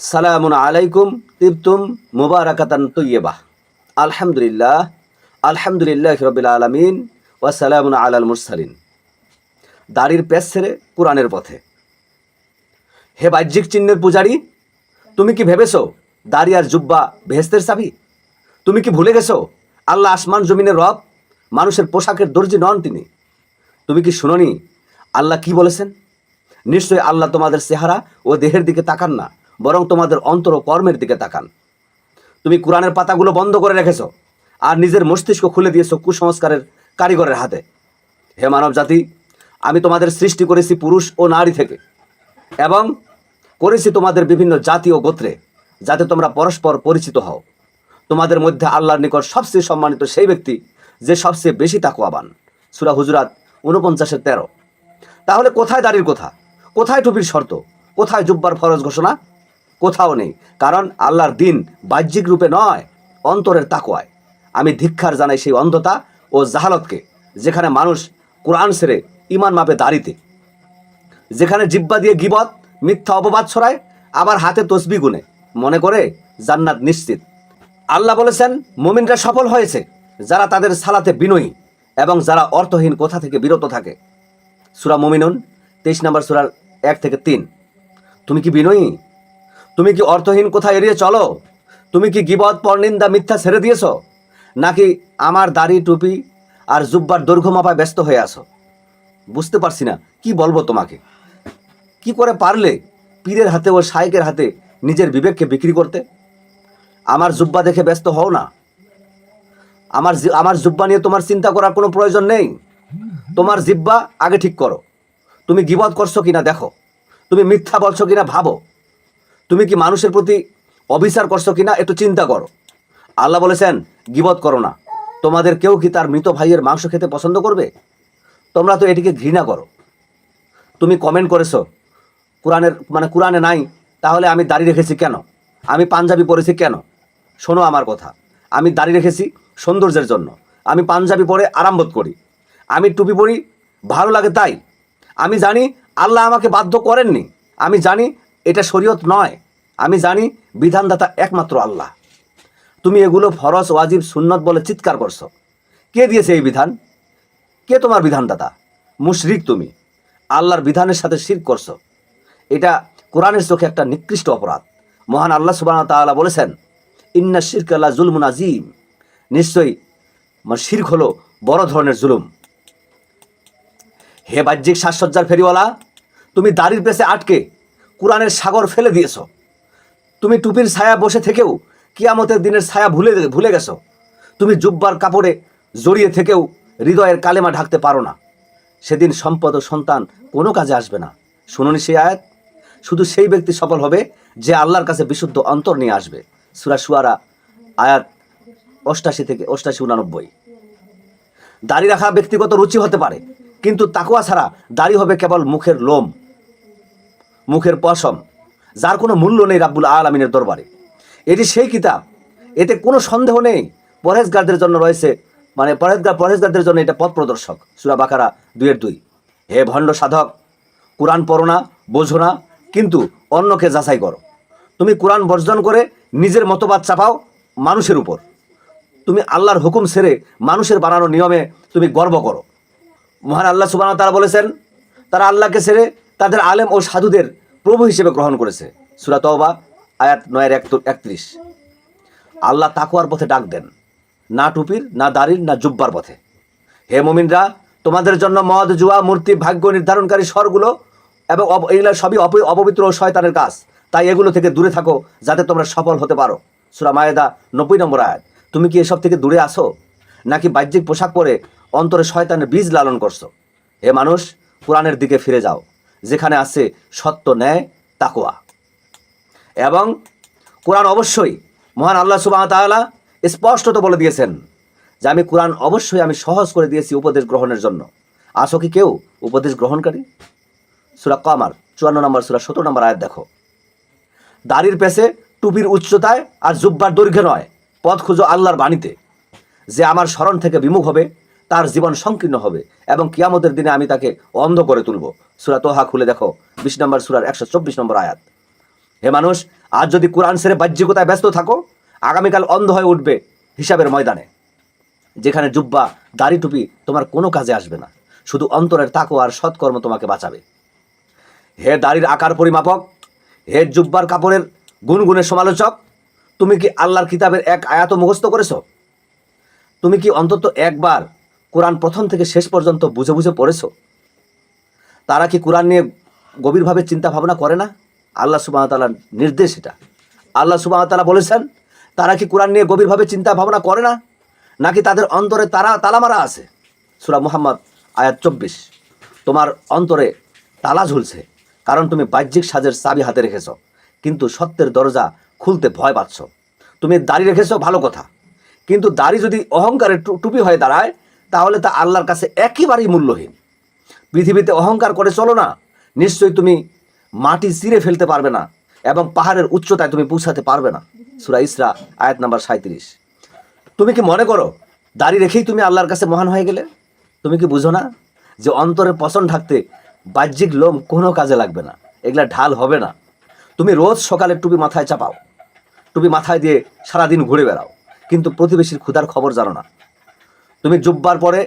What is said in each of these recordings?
সালামুন আলাইকুম, তিবতুম মুবারাকাতান তৈয়বা আলহামদুলিল্লাহ আলহামদুলিল্লাহ রবিল আলমিন ওয়াসালামুন আলাল মুরসালিন। দাড়ির পেছ ছেড়ে কোরআনের পথে। হে বাহ্যিক চিহ্নের পূজারি, তুমি কি ভেবেছো দাড়ি আর জুব্বা ভেস্তের চাবি? তুমি কি ভুলে গেছো আল্লাহ আসমান জমিনের রব, মানুষের পোশাকের দর্জি নন তিনি? তুমি কি শুনোনি আল্লাহ কি বলেছেন? নিশ্চয়ই আল্লাহ তোমাদের চেহারা ও দেহের দিকে তাকান না। বরং তোমাদের অন্তর ও কর্মের দিকে তাকান। তুমি কোরআনের পাতাগুলো বন্ধ করে রেখেছ আর নিজের মস্তিষ্ক খুলে দিয়েছ কুসংস্কারের কারিগরের হাতে। হে মানব জাতি আমি তোমাদের সৃষ্টি করেছি পুরুষ ও নারী থেকে এবং করেছি তোমাদের বিভিন্ন জাতি ও গোত্রে যাতে তোমরা পরস্পর পরিচিত হও। তোমাদের মধ্যে আল্লাহর নিকট সবচেয়ে সম্মানিত সেই ব্যক্তি যে সবচেয়ে বেশি তাকুয়াবান সুরা হুজরাত উনপঞ্চাশের তেরো। তাহলে কোথায় দাড়ির কথা? কোথায় টুপির শর্ত? কোথায় জুব্বার ফরজ ঘোষণা? কোথাও নেই। কারণ আল্লাহর দিন বাহ্যিক রূপে নয়, অন্তরের তাকুয়ায়। আমি ধিক্ষার জানাই সেই অন্ধতা ও জাহালতকে, যেখানে মানুষ কোরআন সেরে ইমান মাপে দাড়িতে। যেখানে জিব্বা দিয়ে গিবত, মিথ্যা অপবাদ ছড়ায়, আবার হাতে তসবি গুনে। মনে করে জান্নাত নিশ্চিত। আল্লাহ বলেছেন, মুমিনরা সফল হয়েছে, যারা তাদের সালাতে বিনয়ী এবং যারা অর্থহীন কথা থেকে বিরত থাকে। সুরা মুমিনুন, তেইশ নম্বর সুরার এক থেকে তিন। তুমি কি বিনয়ী? তুমি কি অর্থহীন কোথা এড়িয়ে চলো? তুমি কি গিবত পরনিন্দা মিথ্যা ছেড়ে দিয়েছ? নাকি আমার দাড়ি, টুপি আর জুব্বার দৈর্ঘ্য মাপায় ব্যস্ত হয়ে আসো বুঝতে পারছি না, কি বলব তোমাকে? কি করে পারলে পীরের হাতে ও শাইকের হাতে নিজের বিবেককে বিক্রি করতে? আমার জুব্বা দেখে ব্যস্ত হও না। আমার আমার জুব্বা নিয়ে তোমার চিন্তা করার কোনো প্রয়োজন নেই। তোমার জিব্বা আগে ঠিক করো। তুমি গিবত করছ কিনা দেখো। তুমি মিথ্যা বলছো কিনা ভাবো। তুমি কি মানুষের প্রতি অবিচার করছ কিনা একটু চিন্তা করো। আল্লাহ বলেছেন, গিবত করো না। তোমাদের কেউ কি তার মৃত ভাইয়ের মাংস খেতে পছন্দ করবে? তোমরা তো এটিকে ঘৃণা করো। তুমি কমেন্ট করেছ, কোরআনের মানে কোরআনে নাই, তাহলে আমি দাড়ি রেখেছি কেন? আমি পাঞ্জাবি পরেছি কেন? শোনো আমার কথা। আমি দাড়ি রেখেছি সৌন্দর্যের জন্য। আমি পাঞ্জাবি পরে আরাম বোধ করি। আমি টুপি পরি, ভালো লাগে তাই। আমি জানি আল্লাহ আমাকে বাধ্য করেননি। আমি জানি এটা শরীয়ত নয়। আমি জানি বিধানদাতা একমাত্র আল্লাহ। তুমি এগুলো ফরজ, ওয়াজিব, সুন্নত বলে চিৎকার করছ। কে দিয়েছে এই বিধান? কে তোমার বিধানদাতা? মুশরিক তুমি। আল্লাহর বিধানের সাথে শির করছ। এটা কোরআনের চোখে একটা নিকৃষ্ট অপরাধ। মহান আল্লাহ সুবাহ তাআলা বলেছেন, ইন্না শিরক আল্লাহ জুলমুন আজিম নিশ্চয়ই মানে শির্ক হলো বড় ধরনের জুলুম। হে বাহ্যিক সাজসজ্জার ফেরিওয়ালা, তুমি দাড়ির পেছে আটকে কোরআনের সাগর ফেলে দিয়েছ। তুমি টুপির ছায়া বসে থেকেও কিয়ামতের দিনের ছায়া ভুলে ভুলে গেছো। তুমি জুব্বার কাপড়ে জড়িয়ে থেকেও হৃদয়ের কালেমা ঢাকতে পারো না। সেদিন সম্পদ ও সন্তান কোনো কাজে আসবে না। শুনুনি সেই আয়াত। শুধু সেই ব্যক্তি সফল হবে যে আল্লাহর কাছে বিশুদ্ধ অন্তর নিয়ে আসবে। সুরা সুয়ারা, আয়াত অষ্টাশি থেকে অষ্টাশি উনানব্বই। দাড়ি রাখা ব্যক্তিগত রুচি হতে পারে, কিন্তু তাকুয়া ছাড়া দাড়ি হবে কেবল মুখের লোম, মুখের পশম। যার কোনো মূল্য নেই রাব্বুল আলমিনের দরবারে। এটি সেই কিতাব। এতে কোনো সন্দেহ নেই। পরহেজগারদের জন্য রয়েছে মানে পরহেজগার, পরহেজগারদের জন্য এটা পথ প্রদর্শক। সুরা বাকারা দুইয়ের দুই। হে ভণ্ড সাধক, কোরআন পড়ো না, বোঝো না, কিন্তু অন্যকে যাচাই করো। তুমি কোরআন বর্জন করে নিজের মতবাদ চাপাও মানুষের উপর। তুমি আল্লাহর হুকুম ছেড়ে মানুষের বানানো নিয়মে তুমি গর্ব করো। মহান আল্লাহ সুবাহ তারা বলেছেন, তারা আল্লাহকে ছেড়ে তাদের আলেম ও সাধুদের প্রভু হিসেবে গ্রহণ করেছে। সুরা তওবা, আয়াত নয়ের একত্রিশ। আল্লাহ তাকুয়ার পথে ডাক দেন, না টুপির, না দাড়ির, না জুব্বার পথে। হে মুমিনরা, তোমাদের জন্য মদ, জুয়া, মূর্তি, ভাগ্য, নির্ধারণকারী স্বরগুলো এবং এগুলো সবই অপবিত্র ও শয়তানের কাজ। তাই এগুলো থেকে দূরে থাকো, যাতে তোমরা সফল হতে পারো। সুরা মায়েদা নব্বই নম্বর আয়াত। তুমি কি এসব থেকে দূরে আসো নাকি বাহ্যিক পোশাক পরে অন্তরে শয়তানের বীজ লালন করছ? হে মানুষ, কোরআনের দিকে ফিরে যাও। যেখানে আছে সত্য ন্যায় তাকোয়া এবং কোরআন অবশ্যই মহান আল্লাহ সুবাহ তাআলা স্পষ্টত বলে দিয়েছেন যে আমি কোরআন অবশ্যই আমি সহজ করে দিয়েছি উপদেশ গ্রহণের জন্য। আসো কি কেউ উপদেশ গ্রহণকারী? সুরা কামার, চুয়ান্ন নম্বর, সুরা সতেরো নম্বর আয়াত দেখো। দাড়ির পেছে টুপির উচ্চতায় আর জুব্বার দৈর্ঘ্যে নয়, পথ খুঁজো আল্লাহর বাণীতে। যে আমার স্মরণ থেকে বিমুখ হবে তার জীবন সংকীর্ণ হবে এবং কিয়ামতের দিনে আমি তাকে অন্ধ করে তুলব। সুরা তোহা খুলে দেখো, বিশ নম্বর সুরার একশো চব্বিশ নম্বর আয়াত। হে মানুষ আর যদি কোরআন সেরে বাহ্যিকতায় ব্যস্ত থাকো, আগামীকাল অন্ধ হয়ে উঠবে হিসাবের ময়দানে, যেখানে জুব্বা, দাড়ি টুপি তোমার কোনো কাজে আসবে না। শুধু অন্তরের তাকো আর সৎকর্ম তোমাকে বাঁচাবে। হে দাড়ির আকার পরিমাপক, হে জুব্বার কাপড়ের গুনগুনের সমালোচক, তুমি কি আল্লাহর কিতাবের এক আয়াত মুখস্থ করেছ? তুমি কি অন্তত একবার কোরআন প্রথম থেকে শেষ পর্যন্ত বুঝে বুঝে পড়েছো? তারা কি কোরআন নিয়ে গভীরভাবে চিন্তা ভাবনা করে না? আল্লাহ সুবাহতালার নির্দেশ এটা। আল্লাহ সুবাহতালা বলেছেন, তারা কি কোরআন নিয়ে গভীরভাবে চিন্তা ভাবনা করে না? নাকি তাদের অন্তরে তারা তালামারা আছে? সুরা মুহাম্মদ, আয়াত চব্বিশ। তোমার অন্তরে তালা ঝুলছে, কারণ তুমি বাহ্যিক সাজের চাবি হাতে রেখেছ, কিন্তু সত্যের দরজা খুলতে ভয় পাচ্ছ। তুমি দাড়ি রেখেছ, ভালো কথা। কিন্তু দাড়ি যদি অহংকারের টুপি হয়ে দাঁড়ায় তাহলে তা আল্লাহর কাছে একেবারেই মূল্যহীন। পৃথিবীতে অহংকার করে চলো না। নিশ্চয়ই তুমি মাটি চিরে ফেলতে পারবে না এবং পাহাড়ের উচ্চতায় তুমি পৌঁছাতে পারবে না। সুরা ইসরা, আয়াত নাম্বার সাঁত্রিশ তুমি কি মনে করো, দাড়ি রেখেই তুমি আল্লাহর কাছে মহান হয়ে গেলে? তুমি কি বুঝো না যে অন্তরে পছন্দ থাকতে বাহ্যিক লোম কোনো কাজে লাগবে না, এগুলা ঢাল হবে না। তুমি রোজ সকালে টুপি মাথায় চাপাও, টুপি মাথায় দিয়ে সারাদিন ঘুরে বেড়াও, কিন্তু প্রতিবেশীর ক্ষুধার খবর জানো না। তুমি জুব্বার পরে,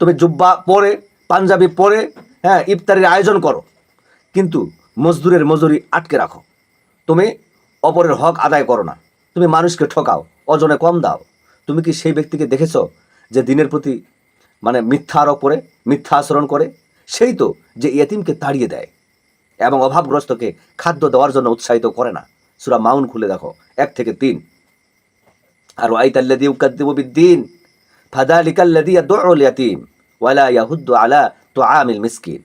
তুমি জুব্বা পরে, পাঞ্জাবি পরে হ্যাঁ ইফতারির আয়োজন করো। কিন্তু মজদুরের মজুরি আটকে রাখো। তুমি অপরের হক আদায় করো না। তুমি মানুষকে ঠকাও অজনে কম দাও। তুমি কি সেই ব্যক্তিকে দেখেছ যে দিনের প্রতি মানে মিথ্যা আরোপ করে, মিথ্যা আচরণ করে? সেই তো যে ইয়েতিমকে তাড়িয়ে দেয় এবং অভাবগ্রস্তকে খাদ্য দেওয়ার জন্য উৎসাহিত করে না। সুরা মাউন খুলে দেখো, এক থেকে তিন। আর ওয়াইতাল্লাদি উকাদ্দিবু ওয়ালা তুআমিল মিসকিন।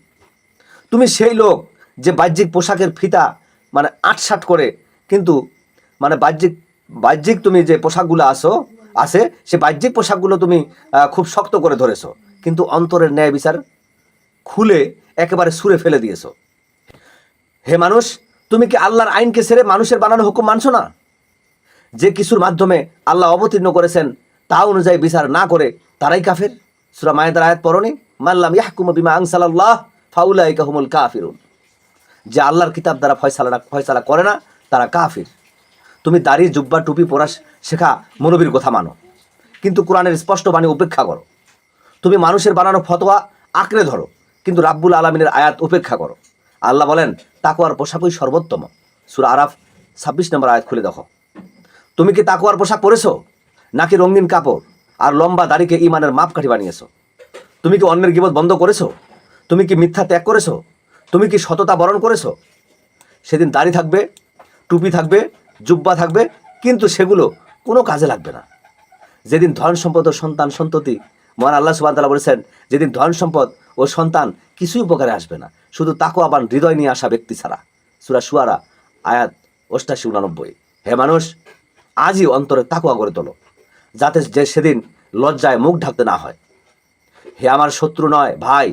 তুমি সেই লোক যে বাহ্যিক পোশাকের ফিতা মানে আটসাট করে, কিন্তু মানে বাহ্যিক বাহ্যিক তুমি যে পোশাকগুলো আসো আছে সে বাহ্যিক পোশাকগুলো তুমি খুব শক্ত করে ধরেছো। কিন্তু অন্তরের ন্যায় বিচার খুলে একেবারে সুরে ফেলে দিয়েছ। হে মানুষ, তুমি কি আল্লাহর আইনকে ছেড়ে মানুষের বানানো হুকুম মানছো না? যে কিছুর মাধ্যমে আল্লাহ অবতীর্ণ করেছেন তা অনুযায়ী বিচার না করে তারাই কাফের। সুরা মায়েদার আয়াত পরনি মাল্লাম ইয়াহকুম বিমা আনসালাল্লাহ, ফাউলাইকা হুমুল কাফিরুন। যে আল্লাহর কিতাব দ্বারা ফয়সালা ফয়সালা করে না, তারা কাফির। তুমি দাড়ি, জুব্বা, টুপি পরা শেখা মনবীর কথা মানো। কিন্তু কোরআনের স্পষ্ট বাণী উপেক্ষা করো। তুমি মানুষের বানানো ফতোয়া আঁকড়ে ধরো, কিন্তু রাব্বুল আলমিনের আয়াত উপেক্ষা করো। আল্লাহ বলেন তাকুয়ার পোশাকই সর্বোত্তম। সুরা আরাফ ছাব্বিশ নম্বর আয়াত খুলে দেখো। তুমি কি তাকুয়ার পোশাক পরেছো? নাকি রঙিন কাপড় আর লম্বা দাড়িকে ইমানের মাপকাঠি বানিয়েছো? তুমি কি অন্যের গিবত বন্ধ করেছ? তুমি কি মিথ্যা ত্যাগ করেছ? তুমি কি সততা বরণ করেছ? সেদিন দাড়ি থাকবে, টুপি থাকবে, জুব্বা থাকবে, কিন্তু সেগুলো কোনো কাজে লাগবে না। যেদিন ধন সম্পদ ও সন্তান সন্ততি, মহান আল্লাহ সুবাহ তাআলা বলেছেন, যেদিন ধন সম্পদ ও সন্তান কিছুই উপকারে আসবে না, শুধু তাকে আবার হৃদয় নিয়ে আসা ব্যক্তি ছাড়া। সুরা সুয়ারা, আয়াত অষ্টাশি উনানব্বই। হে মানুষ, আজই অন্তরে তাকুয়া গড়ে তোলো। যাতে যে সেদিন লজ্জায় মুখ ঢাকতে না হয়। হে আমার শত্রু নয়, ভাই,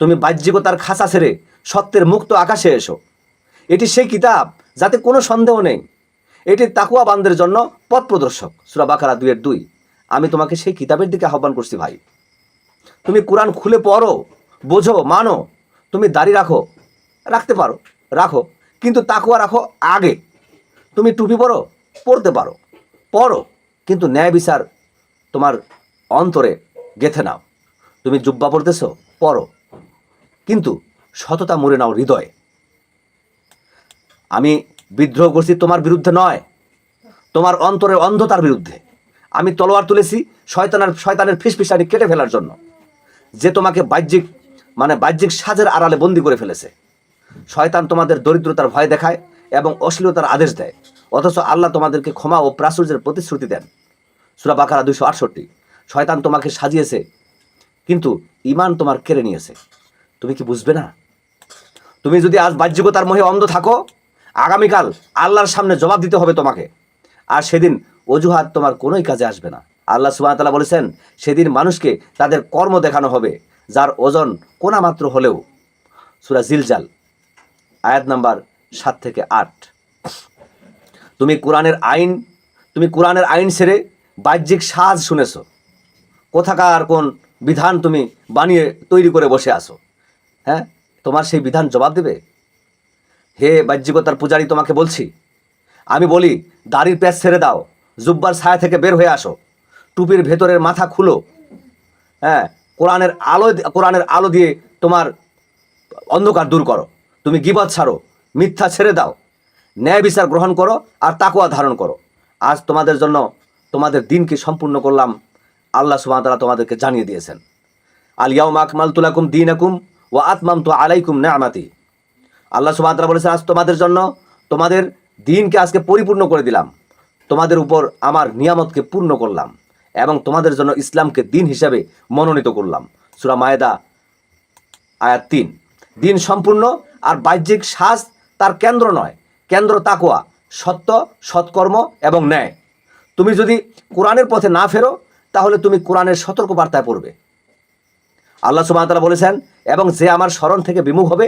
তুমি বাহ্যিকতার খাঁচা ছেড়ে সত্যের মুক্ত আকাশে এসো। এটি সেই কিতাব যাতে কোনো সন্দেহ নেই। এটি তাকুয়া বান্দের জন্য পথ প্রদর্শক। সুরা বাকারা দুয়ের দুই। আমি তোমাকে সেই কিতাবের দিকে আহ্বান করছি, ভাই। তুমি কোরআন খুলে পড়ো, বোঝো, মানো। তুমি দাড়ি রাখো, রাখতে পারো, রাখো। কিন্তু তাকুয়া রাখো আগে। তুমি টুপি পরো পড়তে পারো। পড়ো কিন্তু ন্যায় বিচার তোমার অন্তরে গেথে নাও। তুমি জুব্বা পড়তেছো পড়ো কিন্তু সততা মরে নাও হৃদয়ে। আমি বিদ্রোহ করছি তোমার বিরুদ্ধে নয়, তোমার অন্তরের অন্ধতার বিরুদ্ধে। আমি তলোয়ার তুলেছি শয়তানের শয়তানের ফিসফিসানি কেটে ফেলার জন্য। যে তোমাকে বাহ্যিক মানে বাহ্যিক সাজের আড়ালে বন্দি করে ফেলেছে। শয়তান তোমাদের দরিদ্রতার ভয় দেখায় এবং অশ্লীলতার আদেশ দেয়। অথচ আল্লাহ তোমাদেরকে ক্ষমা ও প্রাচুর্যের প্রতিশ্রুতি দেন। সুরা বাকারা দুশো আটষট্টি, শয়তান তোমাকে সাজিয়েছে, কিন্তু ইমান তোমার কেড়ে নিয়েছে। তুমি কি বুঝবে না? তুমি যদি আজ বাহ্যিকতার মোহে অন্ধ থাকো, আগামীকাল আল্লাহর সামনে জবাব দিতে হবে তোমাকে। আর সেদিন অজুহাত তোমার কোনোই কাজে আসবে না। আল্লাহ সুবাহতাল্লাহ বলেছেন, সেদিন মানুষকে তাদের কর্ম দেখানো হবে, যার ওজন কোনা মাত্র হলেও। সুরা জিলজাল, আয়াত নাম্বার সাত থেকে আট। তুমি কোরআনের আইন, তুমি কোরআনের আইন সেরে বাহ্যিক সাজ শুনেছো। কোথাকার কোন বিধান তুমি বানিয়ে তৈরি করে বসে আসো হ্যাঁ? তোমার সেই বিধান জবাব দেবে? হে বাহ্যিকতার পূজারী, তোমাকে বলছি, আমি বলি, দাড়ির প্যাচ ছেড়ে দাও, জুব্বার ছায়া থেকে বের হয়ে আসো, টুপির ভেতরের মাথা খুলো। হ্যাঁ কোরআনের আলো কোরআনের আলো দিয়ে তোমার অন্ধকার দূর করো। তুমি গিবত ছাড়ো মিথ্যা ছেড়ে দাও। ন্যায় বিচার গ্রহণ করো আর তাকুয়া ধারণ করো। আজ তোমাদের জন্য তোমাদের দিনকে সম্পূর্ণ করলাম। আল্লাহ সুবাহ তারা তোমাদেরকে জানিয়ে দিয়েছেন। আলিয়াউম আকমাল তুলাকুম দিন আকুম ও আতমাম তো আলাইকুম নামাতি। আল্লাহ সুবাহ বলেছেন, আজ তোমাদের জন্য তোমাদের দিনকে আজকে পরিপূর্ণ করে দিলাম। তোমাদের উপর আমার নিয়ামতকে পূর্ণ করলাম এবং তোমাদের জন্য ইসলামকে দিন হিসাবে মনোনীত করলাম। সুরা মায়েদা আয়াত তিন। দিন সম্পূর্ণ আর বাহ্যিক সাজ তার কেন্দ্র নয়, কেন্দ্র তাকুয়া সত্য, সৎকর্ম এবং ন্যায়। তুমি যদি কোরআনের পথে না ফেরো, তাহলে তুমি কোরআনের সতর্ক বার্তায় পড়বে। আল্লাহ সুবাহতালা বলেছেন, এবং যে আমার স্মরণ থেকে বিমুখ হবে,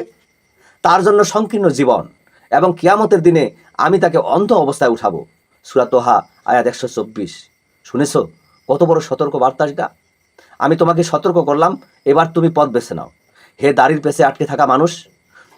তার জন্য সংকীর্ণ জীবন এবং কিয়ামতের দিনে আমি তাকে অন্ধ অবস্থায় উঠাবো। সুরাতোহা আয়াত একশো চব্বিশ। শুনেছ? কত বড় সতর্ক বার্তা এটা। আমি তোমাকে সতর্ক করলাম, এবার তুমি পথ বেছে নাও। হে দাড়ির পেছে আটকে থাকা মানুষ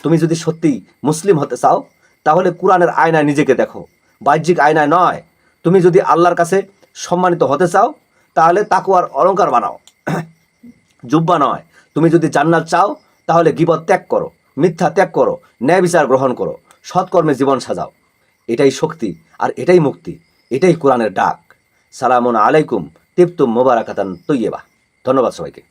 তুমি যদি সত্যি মুসলিম হতে চাও, তাহলে কোরআনের আয়নায় নিজেকে দেখো। বাহ্যিক আয়নায় নয়। তুমি যদি আল্লাহর কাছে সম্মানিত হতে চাও, তাহলে তাকুয়ার অলংকার বানাও। জুব্বা নয়। তুমি যদি জান্নাত চাও, তাহলে গিবত ত্যাগ করো, মিথ্যা ত্যাগ করো, ন্যায় বিচার গ্রহণ করো, সৎকর্মে জীবন সাজাও। এটাই শক্তি আর এটাই মুক্তি, এটাই কোরআনের ডাক। সালামুন আলাইকুম তিপ্তুম মোবারাকাতান তৈয়বা। ধন্যবাদ সবাইকে।